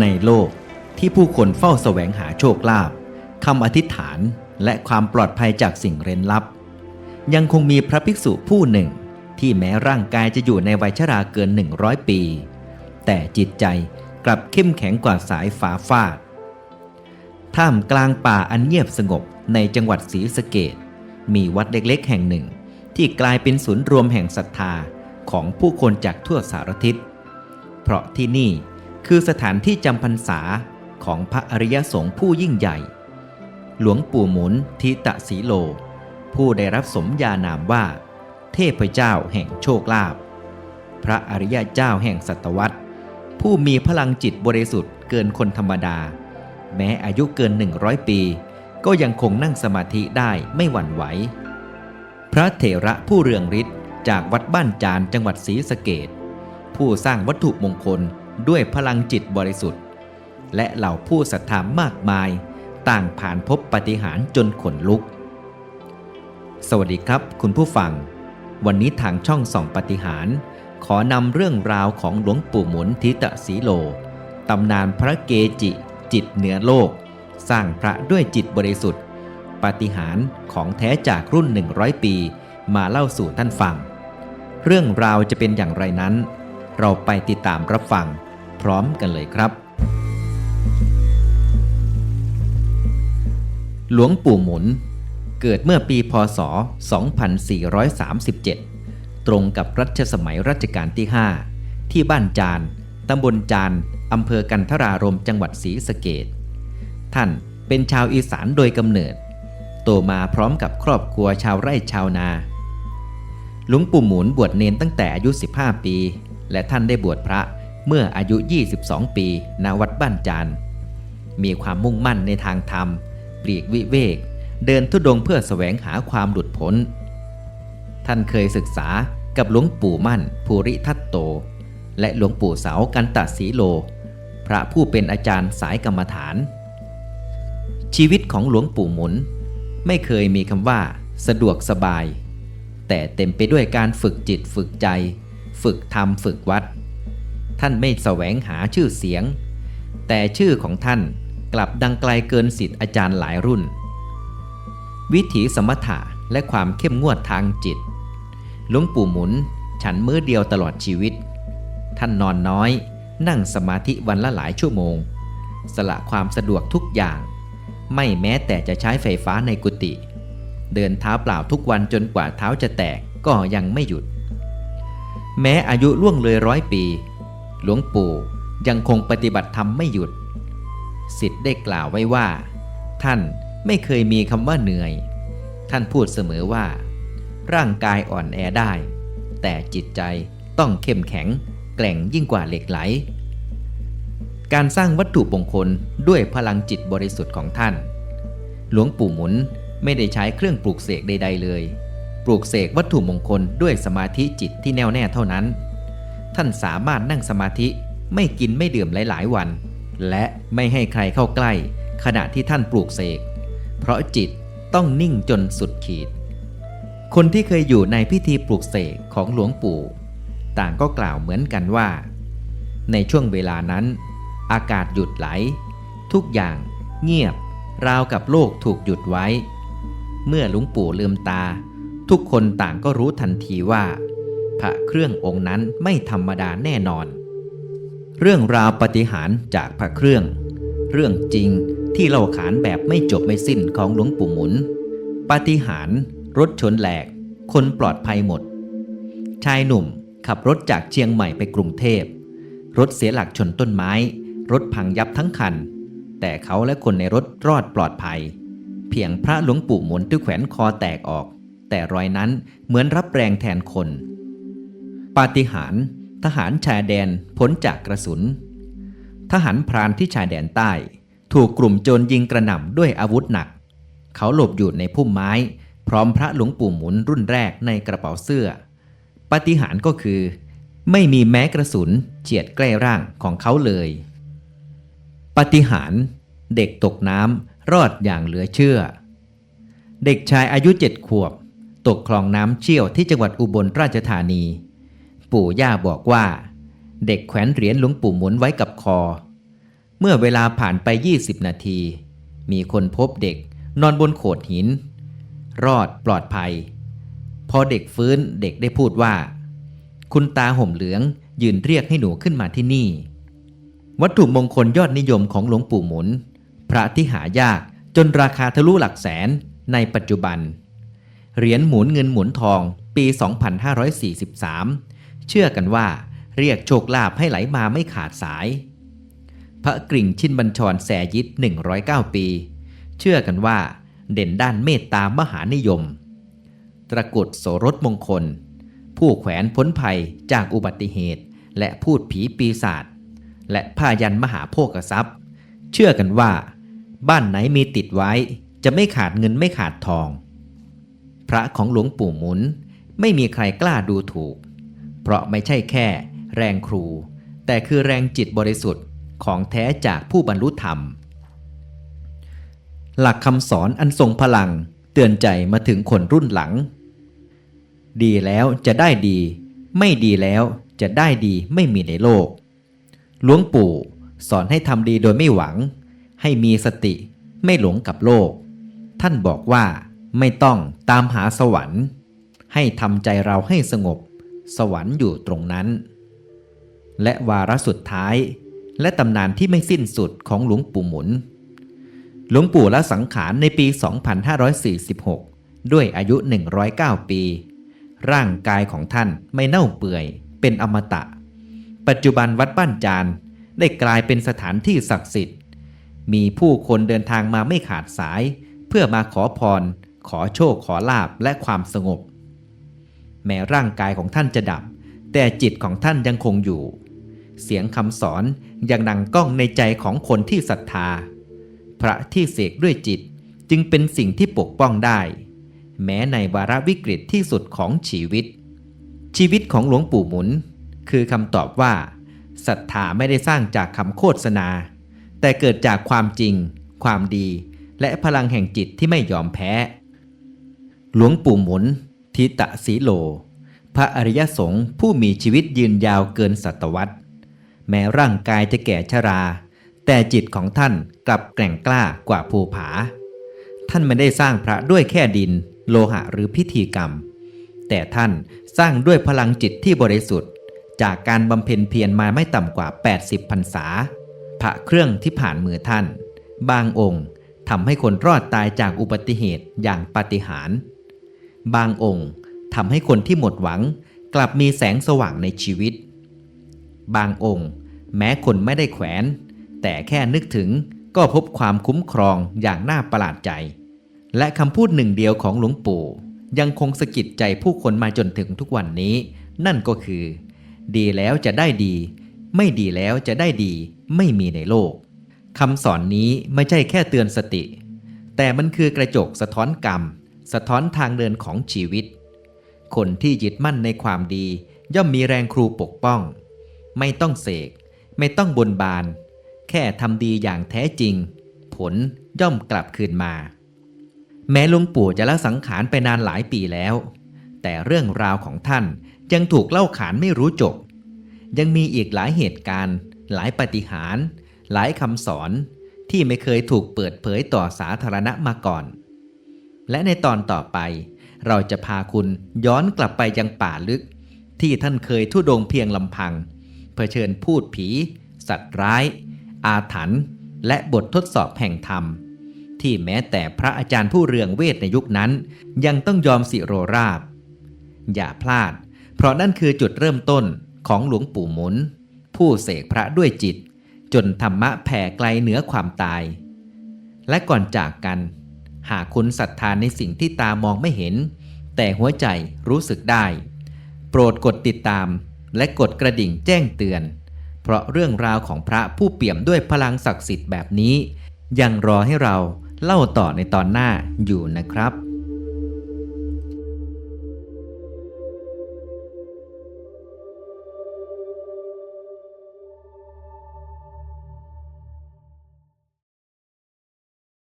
ในโลกที่ผู้คนเฝ้าแสวงหาโชคลาภคำอธิษฐานและความปลอดภัยจากสิ่งเร้นลับ ยังคงมีพระภิกษุผู้หนึ่ง ที่แม้ร่างกายจะอยู่ในวัยชราเกิน 100 ปี แต่จิตใจกลับเข้มแข็งกว่าสายฟ้าฟาด ท่ามกลางป่าอันเงียบสงบในจังหวัดศรีสะเกดมีวัดเล็กๆ แห่งหนึ่ง ที่กลายเป็นศูนย์รวมแห่งศรัทธาของผู้คนจากทั่วสารทิศ เพราะที่นี่ คือสถานที่จำพรรษาของพระอริยสงฆ์ผู้ยิ่งใหญ่ หลวงปู่หมุนทิตะสีโล ผู้ได้รับสมญานามว่า เทพเจ้าแห่งโชคลาภพระอริยเจ้าแห่งศตวรรษ ผู้มีพลังจิตบริสุทธิ์เกินคนธรรมดา แม้อายุเกิน 100 ปี ก็ยังคงนั่งสมาธิได้ไม่หวั่นไหว พระเถระผู้เรืองฤทธิ์จากวัดบ้านจานจังหวัดศรีสะเกดผู้สร้างวัตถุมงคล ด้วยพลังจิตบริสุทธิ์ และเหล่าผู้ศรัทธามากมาย ต่างผ่านพบปฏิหารจนขนลุก สวัสดีครับคุณผู้ฟัง วันนี้ทางช่องส่องปฏิหารขอนำเรื่องราวของหลวงปู่หมุนทิตะสีโลตำนานพระเกจิจิตเหนือโลก สร้างพระด้วยจิตบริสุทธิ์ ปฏิหารของแท้จากรุ่น 100 ปี มาเล่าสู่ท่านฟัง เรื่องราวจะเป็นอย่างไรนั้น เราไปติดตามรับฟัง พร้อมกันเลยครับ หลวงปู่หมุน เกิดเมื่อปีพศ 2437 ตรงกับรัชสมัยรัชกาลที่ 5 ที่บ้านจานตำบลจานอำเภอกันทรารมจังหวัดศรีสะเกดท่านเป็นชาวอีสานโดยกำเนิด โตมาพร้อมกับครอบครัวชาวไร่ชาวนาหลวงปู่หมุนบวชเนนตั้งแต่อายุ 15 ปี และท่านได้บวชพระ เมื่ออายุ 22 ปีณวัดบ้านจานมีความมุ่งมั่นในทางธรรม ปลีกวิเวก เดินทุดงค์เพื่อแสวงหาความหลุดพ้น ท่านเคยศึกษากับหลวงปู่มั่น ภูริทัตโต และหลวงปู่เสากันตสีโล พระผู้เป็นอาจารย์สายกรรมฐาน ชีวิตของหลวงปู่หมุน ไม่เคยมีคำว่า สะดวกสบาย แต่เต็มไปด้วยการฝึกจิตฝึกใจ ฝึกธรรมฝึกวัด ท่านไม่แสวงหาชื่อเสียง แต่ชื่อของท่านกลับดังไกลเกินสิทธิ์อาจารย์หลายรุ่น วิถีสมถะและความเข้มงวดทางจิตหลวงปู่หมุนฉันมื้อเดียวตลอดชีวิต ท่านนอนน้อย นั่งสมาธิวันละหลายชั่วโมง สละความสะดวกทุกอย่าง ไม่แม้แต่จะใช้ไฟฟ้าในกุฏิเดินเท้าเปล่าทุกวันจนกว่าเท้าจะแตกก็ยังไม่หยุด แม้อายุล่วงเลยร้อยปี หลวงปู่ยังคงปฏิบัติธรรมไม่หยุด สิทธิ์ได้กล่าวไว้ว่า ท่านไม่เคยมีคำว่าเหนื่อย ท่านพูดเสมอว่า ร่างกายอ่อนแอได้ แต่จิตใจต้องเข้มแข็ง แกร่งยิ่งกว่าเหล็กไหล การสร้างวัตถุมงคลด้วยพลังจิตบริสุทธิ์ของท่าน หลวงปู่หมุนไม่ได้ใช้เครื่องปลูกเสกใด ๆ เลย ปลูกเสกวัตถุมงคลด้วยสมาธิจิตที่แน่วแน่เท่านั้น ท่านสามารถนั่งสมาธิไม่กินไม่ดื่มหลาย ๆ วัน และไม่ให้ใครเข้าใกล้ ขณะที่ท่านปลูกเสก เพราะจิตต้องนิ่งจนสุดขีด คนที่เคยอยู่ในพิธีปลูกเสกของหลวงปู่ ต่างก็กล่าวเหมือนกันว่า ในช่วงเวลานั้น อากาศหยุดไหล ทุกอย่างเงียบ ราวกับโลกถูกหยุดไว้ เมื่อหลวงปู่ลืมตา ทุกคนต่างก็รู้ทันทีว่า พระเครื่ององค์นั้นไม่ธรรมดาแน่นอน เรื่องราวปฏิหารจากพระเครื่อง เรื่องจริงที่เล่าขานแบบไม่จบไม่สิ้นของหลวงปู่หมุน ปฏิหารรถชนแหลก คนปลอดภัยหมด ชายหนุ่มขับรถจากเชียงใหม่ไปกรุงเทพ รถเสียหลักชนต้นไม้ รถพังยับทั้งคัน แต่เขาและคนในรถรอดปลอดภัย เพียงพระหลวงปู่หมุนที่แขวนคอแตกออก แต่รอยนั้นเหมือนรับแรงแทนคน ปาฏิหาริย์ทหารชายแดนพ้นจากกระสุน ทหารพรานที่ชายแดนใต้ ถูกกลุ่มโจรยิงกระหน่ำด้วยอาวุธหนัก เขาหลบอยู่ในพุ่มไม้ พร้อมพระหลวงปู่หมุนรุ่นแรกในกระเป๋าเสื้อ ปาฏิหาริย์ก็คือ ไม่มีแม้กระสุนเฉียดใกล้ร่างของเขาเลย ปาฏิหาริย์เด็กตกน้ำรอดอย่างเหลือเชื่อ เด็กชายอายุเจ็ดขวบ ตกคลองน้ำเชี่ยวที่จังหวัดอุบลราชธานี ปู่ย่าบอกว่า เด็กแขวนเหรียญหลวงปู่หมุนไว้กับคอ เมื่อเวลาผ่านไป 20 นาที มีคนพบเด็กนอนบนโขดหิน รอดปลอดภัย พอเด็กฟื้นเด็กได้พูดว่า คุณตาห่มเหลืองยืนเรียกให้หนูขึ้นมาที่นี่ วัตถุมงคลยอดนิยมของหลวงปู่หมุน พระที่หายากจนราคาทะลุหลักแสนในปัจจุบัน เหรียญหมุนเงินหมุนทองปี 2543 เชื่อกันว่าเรียกโชคลาภให้ไหลมาไม่ขาดสาย พระกริ่งชินบัญชรแสยิต 109 ปี เชื่อกันว่าเด่นด้านเมตตามหานิยม ตระกุดโสรถมงคล ผู้แขวนพ้นภัยจากอุบัติเหตุ และพูดผีปีศาจและพายันมหาโภคทรัพย์ เชื่อกันว่า บ้านไหนมีติดไว้จะไม่ขาดเงินไม่ขาดทอง พระของหลวงปู่หมุนไม่มีใครกล้าดูถูก เพราะไม่ใช่แค่แรงครู แต่คือแรงจิตบริสุทธิ์ของแท้จากผู้บรรลุธรรม หลักคำสอนอันทรงพลังเตือนใจมาถึงคนรุ่นหลัง ดีแล้วจะได้ดี ไม่ดีแล้วจะได้ดีไม่มีในโลก หลวงปู่สอนให้ทำดีโดยไม่หวัง ให้มีสติไม่หลงกับโลก ท่านบอกว่าไม่ต้องตามหาสวรรค์ ให้ทำใจเราให้สงบ สวรรค์อยู่ตรงนั้น และวาระสุดท้าย และตำนานที่ไม่สิ้นสุดของหลวงปู่หมุน หลวงปู่ละสังขารในปี 2546 ด้วยอายุ 109 ปี ร่างกายของท่านไม่เน่าเปื่อย เป็นอมตะ ปัจจุบันวัดบ้านจานได้กลายเป็นสถานที่ศักดิ์สิทธิ์ มีผู้คนเดินทางมาไม่ขาดสาย เพื่อมาขอพร ขอโชคขอลาบและความสงบ แม้ร่างกายของท่านจะดับ แต่จิตของท่านยังคงอยู่ เสียงคำสอนยังดังก้องในใจของคนที่ศรัทธา พระที่เสกด้วยจิตจึงเป็นสิ่งที่ปกป้องได้ แม้ในวาระวิกฤตที่สุดของชีวิต ชีวิตของหลวงปู่หมุน คือคำตอบว่าศรัทธาไม่ได้สร้างจากคำโฆษณา แต่เกิดจากความจริง ความดี และพลังแห่งจิตที่ไม่ยอมแพ้ หลวงปู่หมุน ทิตะสีโล พระอริยสงฆ์ผู้มีชีวิตยืนยาวเกินศตวรรษ แม้ร่างกายจะแก่ชรา แต่จิตของท่านกลับแกร่งกล้ากว่าภูผา ท่านไม่ได้สร้างพระด้วยแค่ดิน โลหะหรือพิธีกรรม แต่ท่านสร้างด้วยพลังจิตที่บริสุทธิ์ จากการบำเพ็ญเพียรมาไม่ต่ำกว่า 80พรรษา พระเครื่องที่ผ่านมือท่าน บางองค์ทำให้คนรอดตายจากอุบัติเหตุอย่างปาฏิหาริย์ บางองค์ทำให้คนที่หมดหวังกลับมีแสงสว่างในชีวิต บางองค์ แม้คนไม่ได้แขวน แต่แค่นึกถึงก็พบความคุ้มครองอย่างน่าประหลาดใจ และคำพูดหนึ่งเดียวของหลวงปู่ ยังคงสะกิดใจผู้คนมาจนถึงทุกวันนี้ นั่นก็คือ ดีแล้วจะได้ดี ไม่ดีแล้วจะได้ดี ไม่มีในโลกคำสอนนี้ไม่ใช่แค่เตือนสติ แต่มันคือกระจกสะท้อนกรรม สะท้อนทางเดินของชีวิต คนที่ยึดมั่นในความดีย่อมมีแรงครูปกป้อง ไม่ต้องเสก ไม่ต้องบนบาน แค่ทำดีอย่างแท้จริง ผลย่อมกลับคืนมา แม้หลวงปู่จะละสังขารไปนานหลายปีแล้ว แต่เรื่องราวของท่านยังถูกเล่าขานไม่รู้จบ ยังมีอีกหลายเหตุการณ์ หลายปฏิหาร หลายคำสอนที่ไม่เคยถูกเปิดเผยต่อสาธารณะมาก่อน และในตอนต่อไป เราจะพาคุณย้อนกลับไปยังป่าลึก ที่ท่านเคยทุดงเพียงลำพัง เผชิญพูดผี สัตว์ร้าย อาถรรพ์และบททดสอบแห่งธรรม ที่แม้แต่พระอาจารย์ผู้เรืองเวทในยุคนั้น ยังต้องยอมสิโรราบ อย่าพลาด เพราะนั่นคือจุดเริ่มต้นของหลวงปู่หมุน ผู้เสกพระด้วยจิต จนธรรมะแผ่ไกลเหนือความตาย และก่อนจากกัน หากคุณศรัทธานในสิ่งที่ตามองไม่เห็น แต่หัวใจรู้สึกได้ โปรดกดติดตาม และกดกระดิ่งแจ้งเตือน เพราะเรื่องราวของพระผู้เปี่ยมด้วยพลังศักดิ์สิทธิ์แบบนี้ ยังรอให้เราเล่าต่อในตอนหน้าอยู่นะครับ